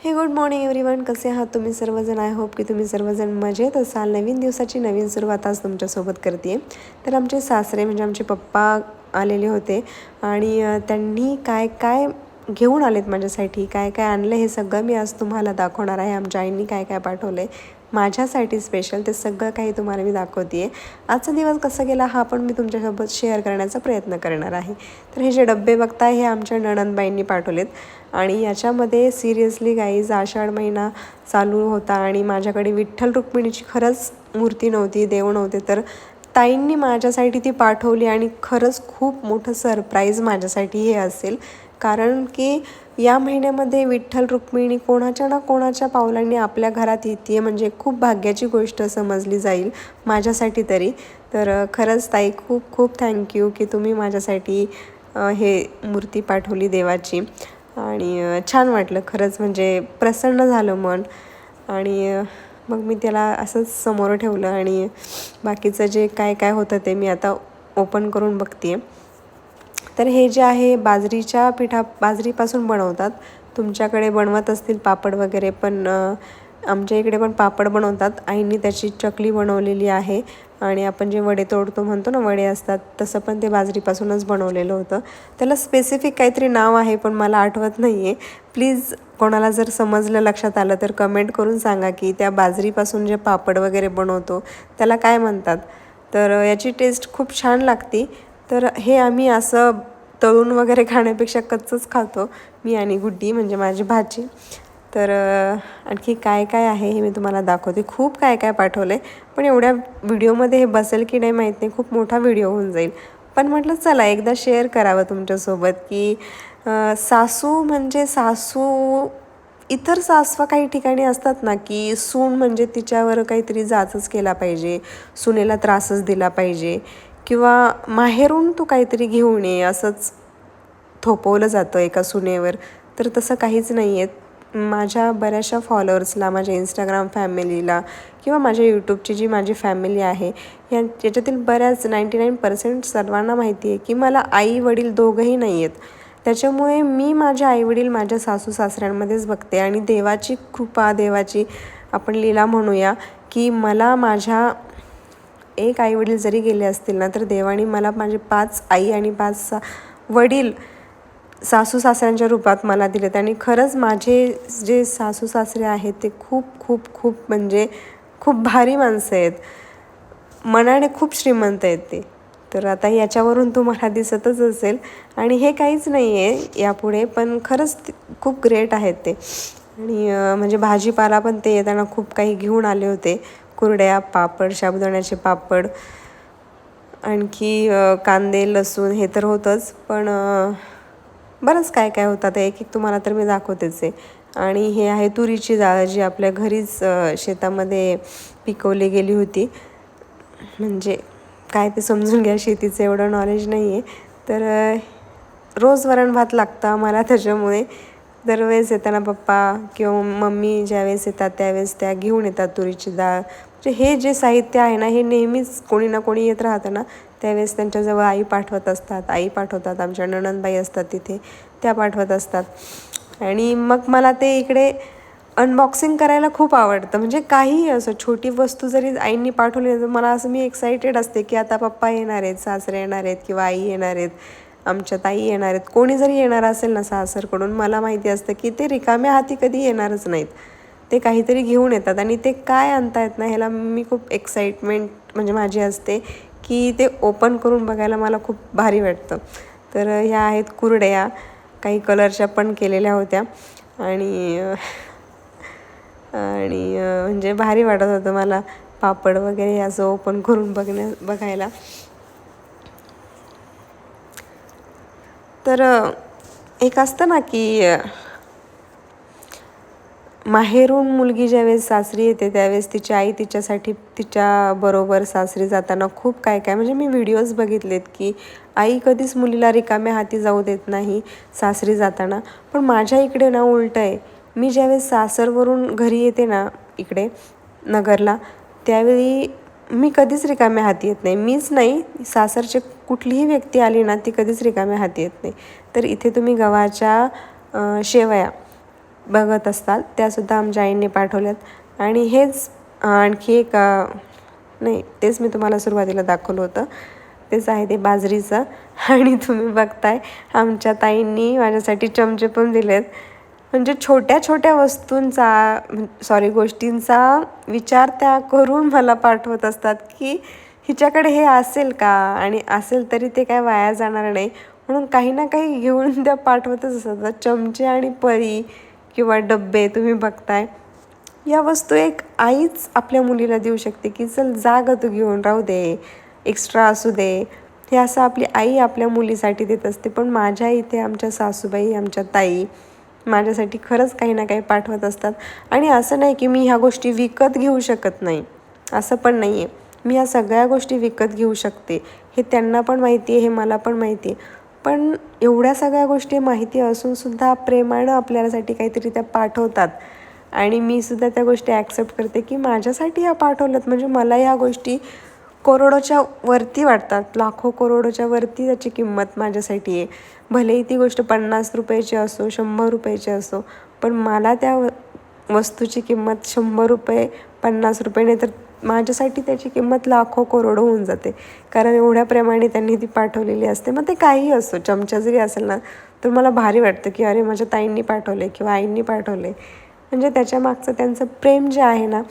हे good morning everyone कसे आहात तुम्ही सर्वजण? आय होप की तुम्ही सर्वजण मजेत असाल. नवीन दिवसाची नवीन सुरुवात आज तुमच्यासोबत करते तर आमचे सासरे म्हणजे आमचे पप्पा आलेले होते आणि त्यांनी काय काय घेऊन आलेत माझ्यासाठी? काय काय आणलं हे सगळं मी आज तुम्हाला दाखवणार आहे. आमच्या आईंनी काय काय पाठवलं आहे माझ्यासाठी स्पेशल ते सगळं काही तुम्हाला मी दाखवते आहे आजचा दिवस कसा गेला हा पण मी तुमच्यासोबत शेअर करण्याचा प्रयत्न करणार आहे. तर हे जे डब्बे बघताय हे आमच्या नणंदबाईंनी पाठवलेत. आणि याच्यामध्ये सिरियसली गाईज आषाढ महिना चालू होता आणि माझ्याकडे विठ्ठल रुक्मिणीची खरंच मूर्ती नव्हती देव नव्हते. तर ताईंनी माझ्यासाठी ती पाठवली आणि खरंच खूप मोठं सरप्राईज माझ्यासाठी हे असेल. कारण की या महिन्यामध्ये विठ्ठल रुक्मिणी कोणाच्या ना कोणाच्या पावलांनी आपल्या घरात येते म्हणजे खूप भाग्याची गोष्ट समजली जाईल माझ्यासाठी तरी. तर खरंच ताई खूप खूप थँक्यू की तुम्ही माझ्यासाठी हे मूर्ती पाठवली देवाची. आणि छान वाटलं खरंच म्हणजे प्रसन्न झालं मन. आणि मग मी त्याला असंच समोर ठेवलं आणि बाकीचं जे काय काय होतं ते मी आता ओपन करून बघते तर हे जे आहे बाजरीच्या पिठा बाजरीपासून बनवतात. तुमच्याकडे बनवत असतील पापड वगैरे पण आमच्या इकडे पण पापड बनवतात. आईंनी त्याची चकली बनवलेली आहे आणि आपण जे वडे तोडतो म्हणतो ना वडे असतात तसं पण ते बाजरीपासूनच बनवलेलं होतं. त्याला स्पेसिफिक काहीतरी नाव आहे पण मला आठवत नाही आहे प्लीज कोणाला जर समजलं लक्षात आलं तर कमेंट करून सांगा की त्या बाजरीपासून जे पापड वगैरे बनवतो त्याला काय म्हणतात? तर याची टेस्ट खूप छान लागते. तर हे आम्ही असं तळून वगैरे खाण्यापेक्षा कच्चंच खातो मी आणि गुड्डी म्हणजे माझी भाजी तर आणखी काय काय आहे हे मी तुम्हाला दाखवते. खूप काय काय पाठवलं आहे पण एवढ्या व्हिडिओमध्ये हे बसेल की नाही माहीत नाही खूप मोठा व्हिडिओ होऊन जाईल. पण म्हटलं चला एकदा शेअर करावं तुमच्यासोबत की सासू म्हणजे सासू इतर सासवा काही ठिकाणी असतात ना की सून म्हणजे तिच्यावर काहीतरी जाचच केला पाहिजे सुनेला त्रासच दिला पाहिजे. किंवा माहेरून तू काहीतरी घेऊन ये असंच थोपवलं जातं एका सुनेवर. तर तसं काहीच नाही आहे माझ्या बऱ्याचशा फॉलोअर्सला माझ्या इंस्टाग्राम फॅमिलीला किंवा माझ्या यूट्यूबची जी माझी फॅमिली आहे या याच्यातील बऱ्याच नाईंटी नाईन पर्सेंट सर्वांना माहिती आहे की मला आई वडील दोघंही नाही आहेत त्याच्यामुळे मी माझे आईवडील माझ्या सासू सासऱ्यांमध्येच बघते आणि देवाची कृपा देवाची आपण लीला म्हणूया की मला माझ्या एक आई वडील जरी गेले असतील ना तर देवाने मला माझे पाच आई आणि पाच सा वडील सासू सासऱ्यांच्या रूपात मला दिलेत. आणि खरंच माझे जे सासू सासरे आहेत ते खूप खूप खूप म्हणजे खूप भारी माणसं आहेत. मनाने खूप श्रीमंत आहेत ते. तर आता याच्यावरून तुम्हाला दिसतच असेल. आणि हे काहीच नाही आहे यापुढे पण खरंच खूप ग्रेट आहेत ते. आणि म्हणजे भाजीपाला पण ते येताना खूप काही घेऊन आले होते. कुरड्या पापड साबुदाण्याचे पापड आणखी कांदे लसूण हे तर होतंच पण बरंच काय काय होतं आता एक एक तुम्हाला तर मी दाखवतेच आहे. आणि हे आहे तुरीची डाळ जी आपल्या घरीच शेतामध्ये पिकवली गेली होती. म्हणजे काय ते समजून घ्या शेतीचं एवढं नॉलेज नाही आहे. तर रोज वरण भात लागतं आम्हाला त्याच्यामुळे. दरवेळेस येताना पप्पा किंवा मम्मी ज्यावेळेस येतात त्यावेळेस त्या घेऊन येतात तुरीची डाळ. म्हणजे हे जे साहित्य आहे ना हे नेहमीच कोणी ना कोणी येत राहतं ना. त्यावेळेस त्यांच्याजवळ आई पाठवत असतात आई पाठवतात आमच्या नणंदबाई असतात तिथे त्या पाठवत असतात. आणि मग मला ते इकडे अनबॉक्सिंग करायला खूप आवडतं. म्हणजे काहीही असं छोटी वस्तू जरी आईंनी पाठवली तर मला असं मी एक्सायटेड असते की आता पप्पा येणार आहेत सासरे येणार आहेत किंवा आई येणार आहेत आमच्या ताई येणार आहेत. कोणी जरी येणार असेल ना सासरकडून मला माहिती असतं की ते रिकाम्या हाती कधी येणारच नाहीत. ते काहीतरी घेऊन येतात आणि ते काय आणता येत ना ह्याला मी खूप एक्साइटमेंट म्हणजे माझी असते की ते ओपन करून बघायला मला खूप भारी वाटतं. तर ह्या आहेत कुरड्या काही कलरच्या पण केलेल्या होत्या. आणि आणि म्हणजे भारी वाटत होतं मला पापड वगैरे असं ओपन करून बघण्या बघायला. तर एक असतं ना की माहेरून मुलगी ज्यावेळेस सासरी येते त्यावेळेस तिची आई तिच्यासाठी तिच्याबरोबर सासरी जाताना खूप काय काय म्हणजे मी व्हिडिओज बघितलेत की आई कधीच मुलीला रिकाम्या हाती जाऊ देत नाही सासरी जाताना. पण माझ्या इकडे ना उलटं आहे मी ज्यावेळेस सासरवरून घरी येते ना इकडे नगरला त्यावेळी मी कधीच रिकाम्या हाती येत नाही. मीच नाही सासरची कुठलीही व्यक्ती आली ना ती कधीच रिकाम्या हाती येत नाही. तर इथे तुम्ही गव्हाच्या शेवया बघत असताल त्यासुद्धा आमच्या आईने पाठवल्यात. आणि हेच आणखी एक नाही तेच मी तुम्हाला सुरुवातीला दाखवलं होतं. तेच आहे ते बाजरीचं. आणि तुम्ही बघताय आमच्या ताईंनी माझ्यासाठी चमचे पण दिलेत. म्हणजे छोट्या छोट्या वस्तूंचा सॉरी गोष्टींचा विचार त्या करून मला पाठवत असतात की हिच्याकडे हे असेल का? आणि असेल तरी ते काय वाया जाणार नाही. म्हणून काही ना काही घेऊन त्या पाठवतच असतात. चमचे आणि परी. किंवा डब्बे तुम्ही बघताय या वस्तू एक आईच आपल्या मुलीला देऊ शकते की चल जाग तू घेऊन राहू दे एक्स्ट्रा असू दे. हे असं आपली आई आपल्या मुलीसाठी देत असते. पण माझ्या इथे आमच्या सासूबाई आमच्या ताई माझ्यासाठी खरंच काही ना काही पाठवत असतात. आणि असं नाही की मी ह्या गोष्टी विकत घेऊ शकत नाही. असं पण नाही आहे मी ह्या सगळ्या गोष्टी विकत घेऊ शकते. हे त्यांना पण माहिती आहे हे मला पण माहिती आहे पण एवढ्या सगळ्या गोष्टी माहिती असूनसुद्धा प्रेमानं आपल्यासाठी काहीतरी त्या पाठवतात. आणि मी सुद्धा त्या गोष्टी ॲक्सेप्ट करते की माझ्यासाठी ह्या पाठवल्यात. म्हणजे मला ह्या गोष्टी करोडोच्या वरती वाटतात. लाखो करोडोच्या वरती त्याची किंमत माझ्यासाठी आहे. भलेही ती गोष्ट पन्नास रुपयाची असो शंभर रुपयाची असो पण मला त्या व वस्तूची किंमत शंभर रुपये पन्नास रुपये नाही तर माझ्यासाठी त्याची किंमत लाखो करोडो होऊन जाते. कारण एवढ्या प्रेमाने त्यांनी ती पाठवलेली असते. मग ते काही असो चमचा जरी असेल ना तर मला भारी वाटतं की अरे माझ्या ताईंनी पाठवले किंवा आईंनी पाठवले. म्हणजे त्याच्या मागचं त्यांचं प्रेम जे आहे ना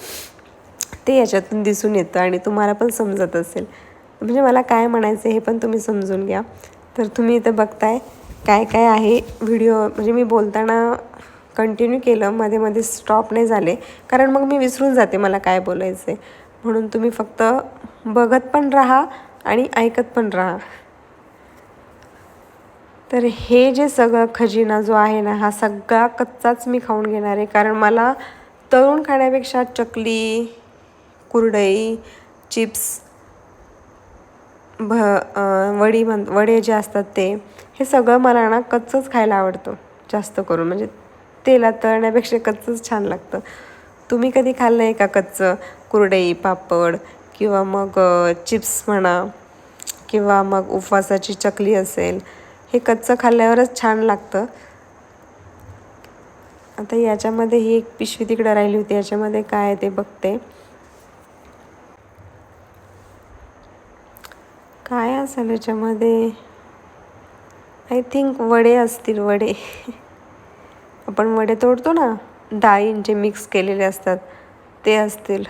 ते याच्यातून दिसून येतं आणि तुम्हाला पण समजत असेल. म्हणजे मला काय म्हणायचं हे पण तुम्ही समजून घ्या. तर तुम्ही इथं बघताय काय काय आहे व्हिडिओ म्हणजे मी बोलताना कंटिन्यू केलं मध्ये मध्ये स्टॉप नाही झाले. कारण मग मी विसरून जाते मला काय बोलायचं आहे म्हणून तुम्ही फक्त बघत पण राहा आणि ऐकत पण राहा. तर हे जे सगळं खजिना जो आहे ना हा सगळा कच्चाच मी खाऊन घेणार आहे. कारण मला तळून खाण्यापेक्षा चकली कुरडई चिप्स भ वडी म्हण वडे जे असतात ते हे सगळं मला ना कच्चंच खायला आवडतं जास्त करून. म्हणजे तेलात तळण्यापेक्षा कच्चंच छान लागतं. तुम्ही कधी खाल्लं आहे का कच्चं? कुरडई पापड किंवा मग चिप्स म्हणा किंवा मग उपवासाची चकली असेल हे कच्चं खाल्ल्यावरच छान लागतं. आता याच्यामध्ये ही एक पिशवी तिकडं राहिली होती. याच्यामध्ये काय आहे ते बघते. काय असेल याच्यामध्ये? आय थिंक वडे असतील वडे. आपण वडे तोडतो ना डाळींचे मिक्स केलेले असतात ते असतील.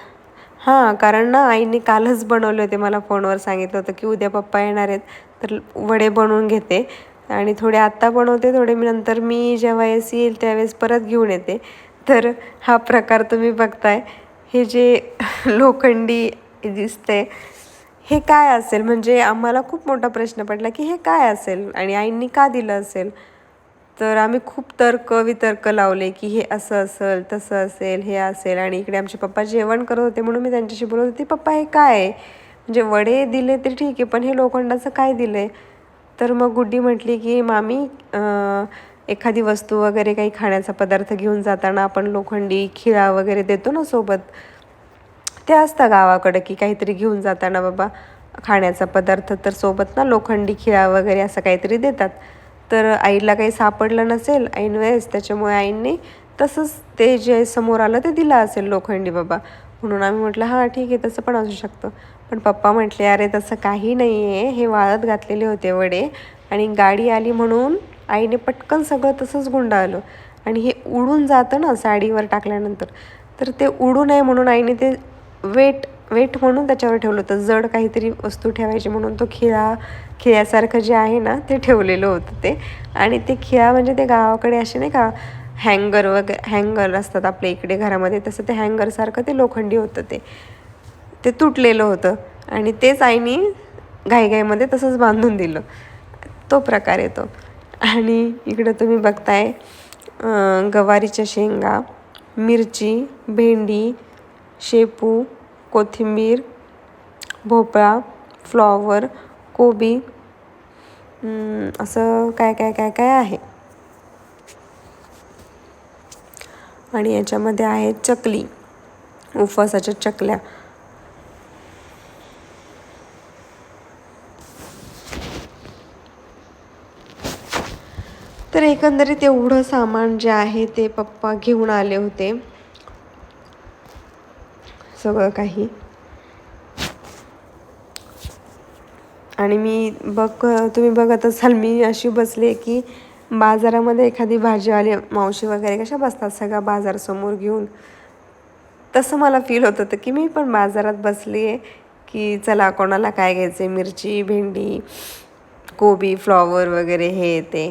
हां कारण ना आईने कालच बनवले होते मला फोनवर सांगितलं होतं की उद्या पप्पा येणार आहेत तर वडे बनवून घेते. आणि थोडे आत्ता बनवते थोडे मी नंतर मी जेव्हा एस येईल त्यावेळेस परत घेऊन येते. तर हा प्रकार तुम्ही बघताय. हे जे लोखंडी दिसते हे काय असेल? म्हणजे आम्हाला खूप मोठा प्रश्न पडला की हे काय असेल? आणि आईंनी का दिलं असेल? तर आम्ही खूप तर्क वितर्क लावले की हे असं असेल तसं असेल हे असेल आणि इकडे आमचे पप्पा जेवण करत होते म्हणून मी त्यांच्याशी बोलत होते पप्पा हे काय? आहे म्हणजे वडे दिले तरी ठीक आहे पण हे लोखंडाचं काय दिलं आहे तर मग गुड्डी म्हटली की मामी एखादी वस्तू वगैरे काही खाण्याचा पदार्थ घेऊन जाताना आपण लोखंडी खिळा वगैरे देतो ना सोबत ते असतं गावाकडं की काहीतरी घेऊन जाताना बाबा खाण्याचा पदार्थ तर सोबत ना लोखंडी खिळा वगैरे असं काहीतरी देतात. तर आईला काही सापडलं नसेल ऐन वेळेस त्याच्यामुळे आईने तसंच ते जे समोर आलं ते दिलं असेल लोखंडी बाबा. म्हणून आम्ही म्हटलं हां ठीक आहे तसं पण असू शकतं. पण पप्पा म्हटले अरे तसं काही नाही आहे हे वाळत घातलेले होते वडे आणि गाडी आली म्हणून आईने पटकन सगळं तसंच गुंडाळलं आणि हे उडून जातं ना साडीवर टाकल्यानंतर. तर ते उडू नये म्हणून आईने ते वेट वेट म्हणून त्याच्यावर ठेवलं होतं. जड काहीतरी वस्तू ठेवायची म्हणून तो खिळा खिळ्यासारखं जे आहे ना ते ठेवलेलं होतं ते. आणि ते खिळा म्हणजे ते गावाकडे असे नाही का हँगर वगैरे हँगर असतात आपल्या इकडे घरामध्ये तसं ते हँगरसारखं ते लोखंडी होतं ते. ते तुटलेलं होतं. आणि तेच आईनी घाईघाईमध्ये तसंच बांधून दिलं. तो प्रकार येतो. आणि इकडं तुम्ही बघताय गवारीच्या शेंगा मिरची भेंडी शेपू कोथिंबीर भोपळा फ्लॉवर कोबी. असं काय काय काय काय आहे? आणि याच्यामध्ये आहे चकली. उपवासाच्या चकल्या. तर एकंदरीत एवढं सामान जे आहे ते पप्पा घेऊन आले होते. सगळं काही. आणि मी बघ तुम्ही बघत असाल मी अशी बसले की बाजारामध्ये एखादी भाजीवाली मावशी वगैरे कशा बसतात सगळा बाजार समोर घेऊन. तसं मला फील होत होतं की मी पण बाजारात बसली आहे की चला कोणाला काय घ्यायचं आहे मिरची भेंडी कोबी फ्लॉवर वगैरे हे ते.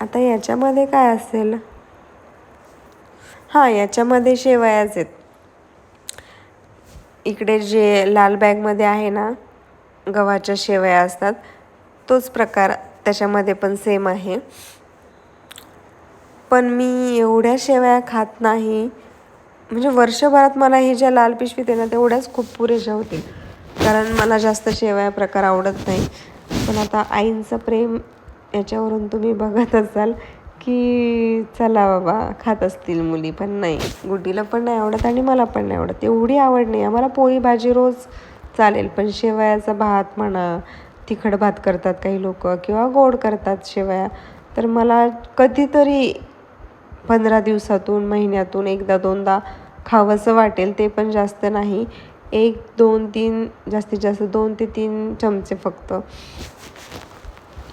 आता याच्यामध्ये काय असेल? हां याच्यामध्ये शेवयाच आहेत. इकडे जे लाल बॅगमध्ये आहे ना गव्हाच्या शेवया असतात तोच प्रकार त्याच्यामध्ये पण सेम आहे. पण मी एवढ्या शेवया खात नाही. म्हणजे वर्षभरात मला हे ज्या लाल पिशवीत आहे ना तेवढ्याच खूप पुरेशा होतील. कारण मला जास्त शेवया प्रकार आवडत नाही. पण आता आईंचं प्रेम याच्यावरून तुम्ही बघत असाल की चला बाबा खात असतील मुली पण नाही. गुड्डीला पण नाही आवडत आणि मला पण नाही आवडत. एवढी आवड नाही. आम्हाला पोळी भाजी रोज चालेल पण शेवयाचा भात म्हणा तिखट भात करतात काही लोक किंवा गोड करतात शेवया. तर मला कधीतरी पंधरा दिवसातून महिन्यातून एकदा दोनदा खावंसं वाटेल ते पण जास्त नाही. एक दोन तीन जास्तीत जास्त दोन ते तीन चमचे फक्त.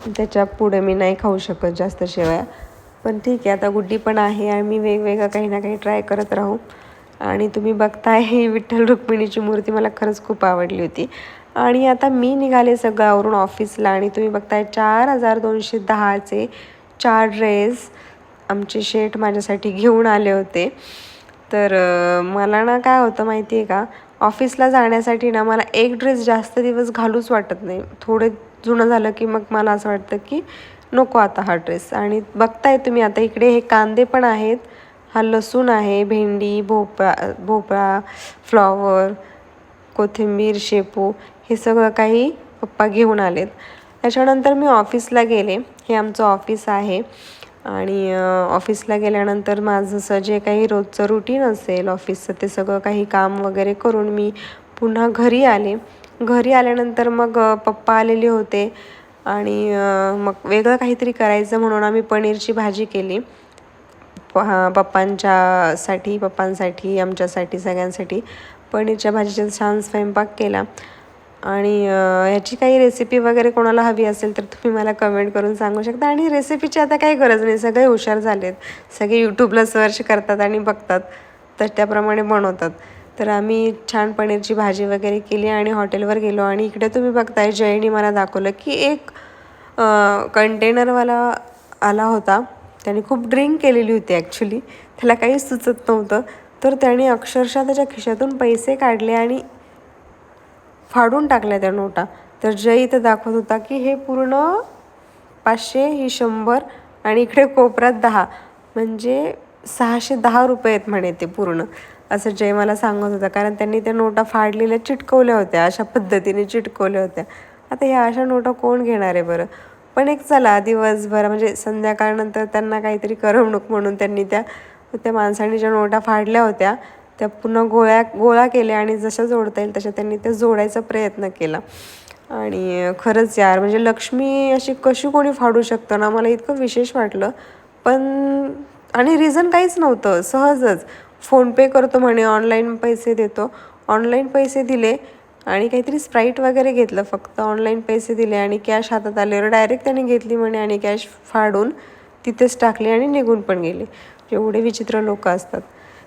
त्याच्या पुढे मी नाही खाऊ शकत जास्त शेवया. पण ठीक आहे आता गुड्डी पण आहे आणि मी वेगवेगळं काही ना काही ट्राय करत राहू. आणि तुम्ही बघताय ही विठ्ठल रुक्मिणीची मूर्ती मला खरंच खूप आवडली होती. आणि आता मी निघाले सगळं आवरून ऑफिसला आणि तुम्ही बघताय चार हजार दोनशे दहाचे चार ड्रेस आमचे शेठ माझ्यासाठी घेऊन आले होते. तर मला ना काय होतं माहिती आहे का ऑफिसला जाण्यासाठी ना मला एक ड्रेस जास्त दिवस घालूच वाटत नाही. थोडे जुनं झालं की मग मला असं वाटतं की नको आता हा ड्रेस. आणि बघताय तुम्ही आता इकडे हे कांदे पण आहेत. हा लसूण आहे भेंडी भोपळा भोपळा फ्लॉवर कोथिंबीर शेपू हे सगळं काही पप्पा घेऊन आलेत. त्याच्यानंतर मी ऑफिसला गेले. हे आमचं ऑफिस आहे. आणि ऑफिसला गेल्यानंतर माझं असं जे काही रोजचं रुटीन असेल ऑफिसचं ते सगळं काही काम वगैरे करून मी पुन्हा घरी आले. घरी आल्यानंतर मग पप्पा आलेले होते. आणि मग वेगळं काहीतरी करायचं म्हणून आम्ही पनीरची भाजी केली. प पप्पांच्यासाठी पप्पांसाठी आमच्यासाठी सगळ्यांसाठी पनीरच्या भाजीचा छान स्वयंपाक केला. आणि ह्याची काही रेसिपी वगैरे कोणाला हवी असेल तर तुम्ही मला कमेंट करून सांगू शकता. आणि रेसिपीची आता काही गरज नाही. सगळे हुशार झालेत. सगळे यूट्यूबला सर्च करतात आणि बघतात. तर त्याप्रमाणे बनवतात. तर आम्ही छान पनीरची भाजी वगैरे केली आणि हॉटेलवर गेलो आणि इकडे तुम्ही बघताय जयनी मला दाखवलं की एक कंटेनरवाला आला होता. त्याने खूप ड्रिंक केलेली होती ॲक्च्युली त्याला काहीच सुचत नव्हतं. तर त्याने अक्षरशः त्याच्या खिशातून पैसे काढले आणि फाडून टाकल्या त्या नोटा. तर जय इथं दाखवत होता की हे पूर्ण पाचशे ही शंभर आणि इकडे कोपऱ्यात दहा. म्हणजे सहाशे दहा रुपये आहेत म्हणे ते पूर्ण. असं जय मला सांगत होता. कारण त्यांनी त्या नोटा फाडलेल्या चिटकवल्या होत्या अशा पद्धतीने चिटकवल्या होत्या. आता ह्या अशा नोटा कोण घेणार आहे बरं? पण एक चला दिवसभर म्हणजे संध्याकाळनंतर त्यांना काहीतरी करमणूक म्हणून त्यांनी त्या त्या माणसाने ज्या नोटा फाडल्या होत्या त्या पुन्हा गोळ्या गोळा केल्या आणि जशा जोडता येईल तशा त्यांनी त्या जोडायचा प्रयत्न केला. आणि खरंच यार म्हणजे लक्ष्मी अशी कशी कोणी फाडू शकतं ना? मला इतकं विशेष वाटलं. पण आणि रिझन काहीच नव्हतं सहजच. फोनपे करतो म्हणे ऑनलाईन पैसे देतो. ऑनलाईन पैसे दिले आणि काहीतरी स्प्राईट वगैरे घेतलं फक्त ऑनलाईन पैसे दिले आणि कॅश हातात आल्यावर डायरेक्ट त्याने घेतली म्हणे आणि कॅश फाडून तिथेच टाकले आणि निघून पण गेले. एवढे विचित्र लोक असतात.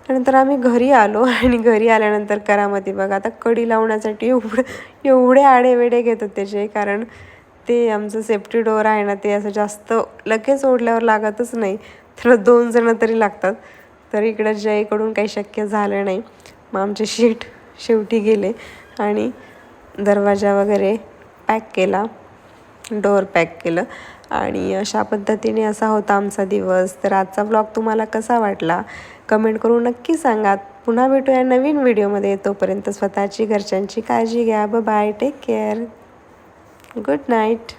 त्यानंतर आम्ही घरी आलो आणि घरी आल्यानंतर करामती बघा आता कडी लावण्यासाठी एवढं एवढे आडेवेडे घेतात त्याचे कारण ते आमचं सेफ्टी डोअर आहे ना ते असं जास्त लगेच ओढल्यावर लागतच नाही. त्याला दोन जणं तरी लागतात. तर इकडं जयकडून काही शक्य झालं नाही. मग आमचे शीट शेवटी गेले आणि दरवाजा वगैरे पॅक केला डोअर पॅक केलं आणि अशा पद्धतीने असा होता आमचा दिवस. तर आजचा ब्लॉग तुम्हाला कसा वाटला? कमेंट करून नक्की सांगा. पुन्हा भेटूया नवीन व्हिडिओमध्ये. तोपर्यंत स्वतःची घरच्यांची काळजी घ्या. ब bye take care good night